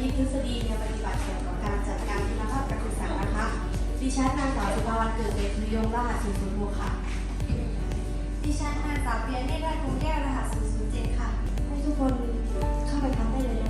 คิดทฤษฎีแนวปฏิบัติเกี่ยวกับการจัดการคุณภาพการศึกษานะคะ ดิฉันนางสาวสุภาวรรณเกิดเดชนิยมรหัส006ค่ะ ดิฉันนางสาวเปียเนตรราชคงแก้วรหัส007 ค่ะ ให้ทุกคนเข้าไปทำได้เลยนะคะ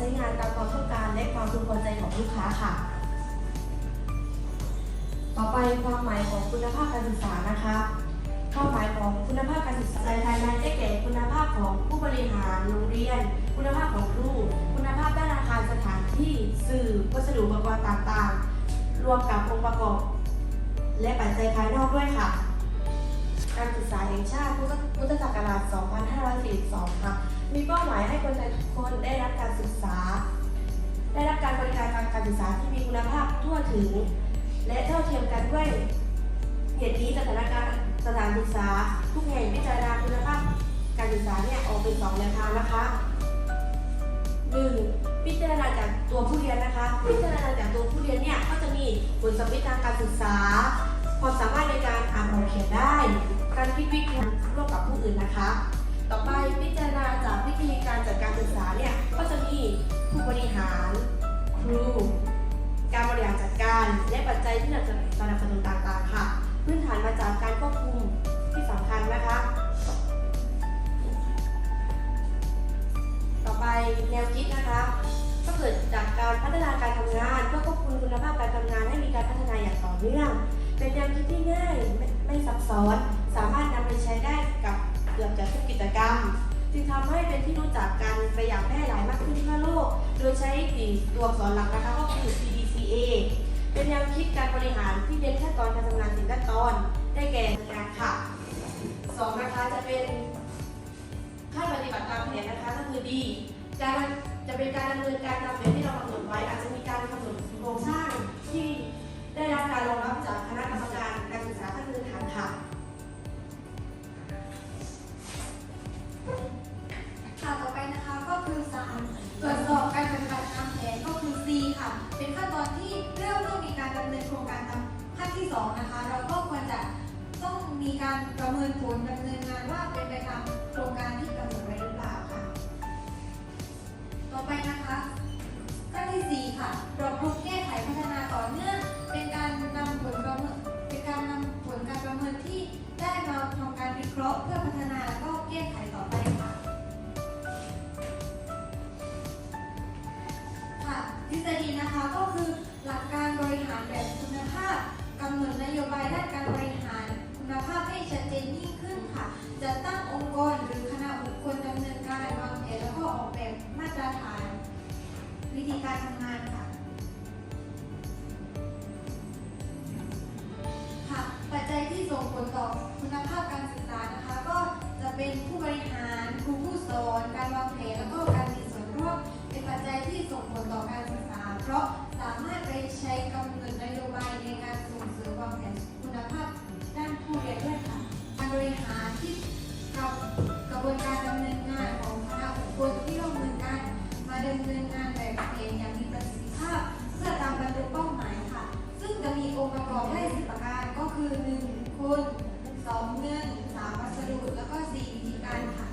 ใช้งานตามความต้องการและความพึงพอใจของลูกค้าค่ะ ต่อไปความหมายของคุณภาพการศึกษานะคะความหมายของคุณภาพการศึกษาในภายในได้แก่คุณภาพของผู้บริหารโรงเรียน คุณภาพของครูคุณภาพด้านอาคารสถานที่สื่อวัสดุอุปกรณ์ต่างๆ รวมกับองค์ประกอบ และปัจจัยภายนอกด้วยค่ะ การศึกษาแห่งชาติพุทธศักราช 2542 ค่ะ มีเป้าหมายให้คนไทยทุกคนได้รับการศึกษา ได้รับการบริการการศึกษาที่มีคุณภาพทั่วถึง และเท่าเทียมกันด้วยเหตุนี้สถานการณ์สถานศึกษา ทุกแห่งพิจารณาคุณภาพการศึกษาเนี่ยออกเป็นสองแนวทางนะคะหนึ่งพิจารณาจากตัวผู้เรียนนะคะ พิจารณาจากตัวผู้เรียนเนี่ยก็จะมีผลสำเร็จทางการศึกษา ความสามารถในการอ่านออกเขียนได้ การคิดวิเคราะห์ร่วมกับผู้อื่นนะคะ ต่อไปพิจารณาจากวิธีการจัดการศึกษาเนี่ยก็จะมีผู้บริหาร ครู การบริหารจัดการ และปัจจัยที่สนับสนุนต่างๆค่ะ พื้นฐานมาจากการควบคุมที่สำคัญนะคะ ต่อไปแนวคิดนะคะก็เกิดจากการพัฒนาการทำงานเพื่อควบคุมคุณภาพการทำงานให้มีการพัฒนาอย่างต่อเนื่อง เป็นแนวคิดที่ง่ายไม่ซับซ้อน สามารถนำไปใช้ได้กับ กือบจะทุกกิจกรรม จึงทำให้เป็นที่รู้จักกันไปอย่างแพร่หลายมากขึ้นทั่วโลก โดยใช้สี่ตัวอักษรหลักนะคะก็คือ PDCA เป็นแนวคิดการบริหารที่เน้นขั้นตอนการทำงานสี่ขั้นตอนได้แก่งานค่ะสองนะคะจะเป็นขั้นปฏิบัติตามแผนนะคะก็คือดีการจะเป็นการดำเนินการตามแผนที่เรากำหนดไว้ อาจจะมีการกำหนดโครงสร้างที่ได้รับการรองรับจากคณะกรรมการ การประเมินผลดำเนินงานว่าเป็นไปตามโครงการที่กำหนดไว้หรือเปล่าค่ะ ต่อไปนะคะขั้นที่สี่ค่ะปรับปรุงแก้ไขพัฒนาต่อเนื่องเป็นการนำผลประเมินเป็นการนำผลการประเมินที่ได้มาทำการวิเคราะห์เพื่อพัฒนาและก็แก้ไขต่อไปค่ะค่ะทฤษฎีนะคะก็คือหลักการบริหารแบบคุณภาพกำหนดนโยบายด้านการบริหาร คุณภา คุณสองเงินสามวัสดุ แล้วก็สี่วิธีการค่ะ5ค่ะ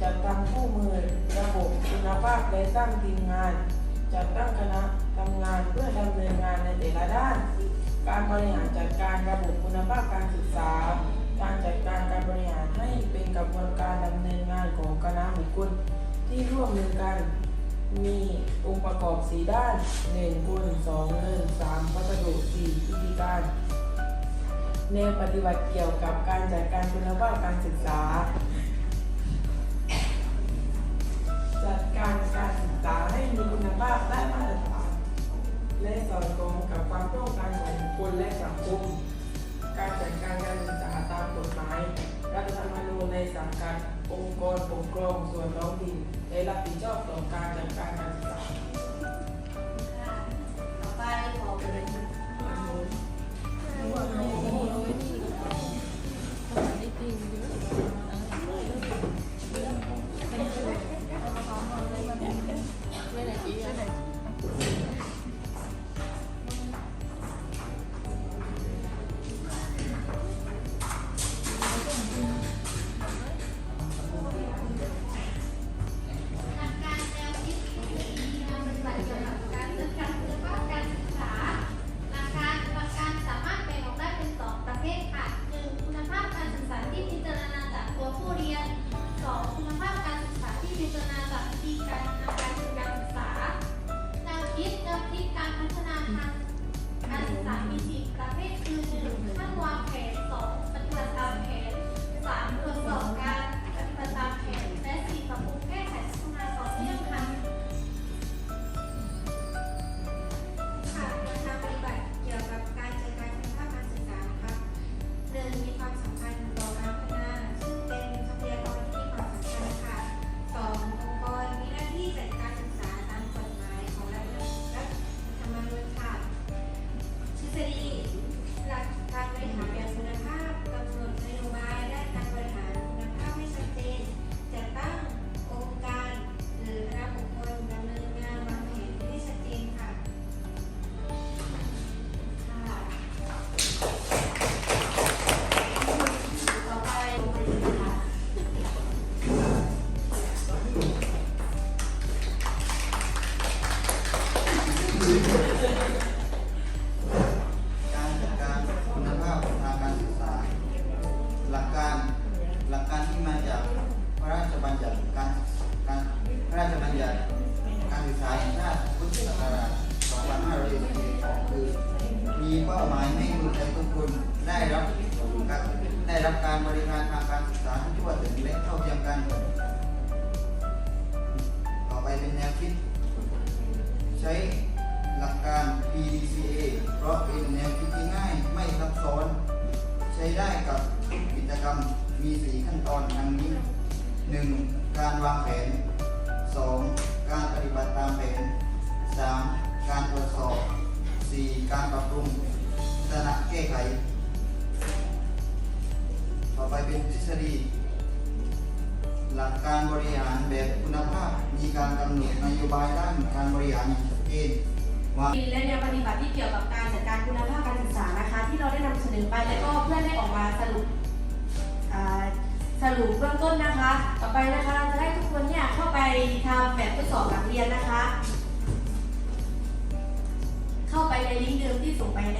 จัดทำคู่มือระบบคุณภาพและตั้างทีมงาน จัดตั้งคณะทำงานเพื่อดำเนินงานในแต่ละด้าน การบริหารจัดการระบบคุณภาพการศึกษา การจัดการการบริหารให้เป็นกระบวนการดำเนินงานของคณะบุคคลที่ร่วมมือกัน มีองค์ประกอบสีด้าน1คุณ2เงิน3วัสดุ4พิธีการแนวปฏิบัติเกี่ยวกับการจัดการคุณภาพการศึกษา การจัดการคุณภาพทางการศึกษา หลักการหลักการที่มาจากพระราชบัญญัติการการพระราชบัญญัติการศึกษาแห่งชาติพุทธศักราช2542คือ มีเป้าหมายให้คนไทยทุกคนได้รับการได้รับการบริการทางการศึกษาที่ทั่วถึงและเท่าเทียมกัน ต่อไปเป็นแนวคิด ใช้ PDCA เพราะเป็นแนวคิดที่ง่ายไม่ซับซ้อน ใช้ได้กับกิจกรรมมี 4 ขั้นตอนดังนี้ 1. การวางแผน 2. การปฏิบัติตามแผน 3. การตรวจสอบ 4. การปรับปรุงพัฒนาแก้ไข ต่อไปเป็นทฤษฎี หลักการบริหารแบบคุณภาพมีการกำหนดนโยบายด้านการบริหารอย่างชัดเจน และแนวปฏิบัติที่เกี่ยวกับการจัดการคุณภาพการศึกษานะคะ ที่เราได้นำเสนอไปแล้วก็เพื่อนได้ออกมาสรุปสรุปเบื้องต้นนะคะ ต่อไปนะคะเราจะให้ทุกคนเนี่ยเข้าไปทำแบบทดสอบหลักเรียนนะคะ เข้าไปในลิงก์เดิมที่ส่งไปใน